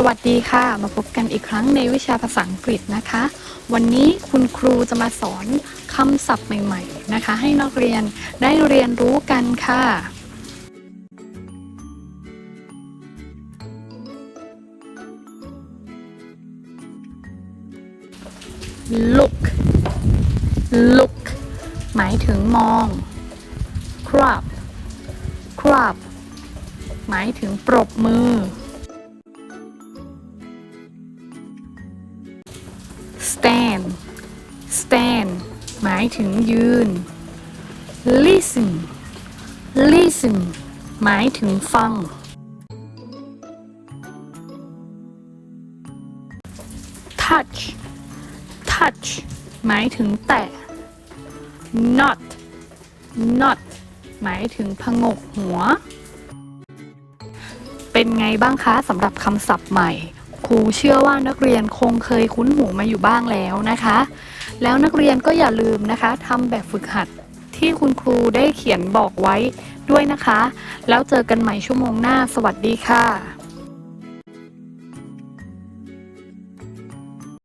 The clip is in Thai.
สวัสดีค่ะ มาพบกันอีกครั้งในวิชาภาษาอังกฤษนะคะ วันนี้คุณครูจะมาสอนคำศัพท์ใหม่ๆนะคะ ให้นักเรียนได้เรียนรู้กันค่ะ look look หมายถึงมอง crop crop หมายถึงปรบมือ stand stand หมายถึงยืน listen listen หมายถึงฟัง touch touch หมายถึงแตะ not not หมายถึงพงกหัว เป็นไงบ้างคะสำหรับคำศัพท์ใหม่ ครูเชื่อว่านักเรียนคงเคยคุ้นหูมาอยู่บ้างแล้วนะคะ แล้วนักเรียนก็อย่าลืมนะคะทำแบบฝึกหัดที่คุณครูได้เขียนบอกไว้ด้วยนะคะ แล้วเจอกันใหม่ชั่วโมงหน้า สวัสดีค่ะ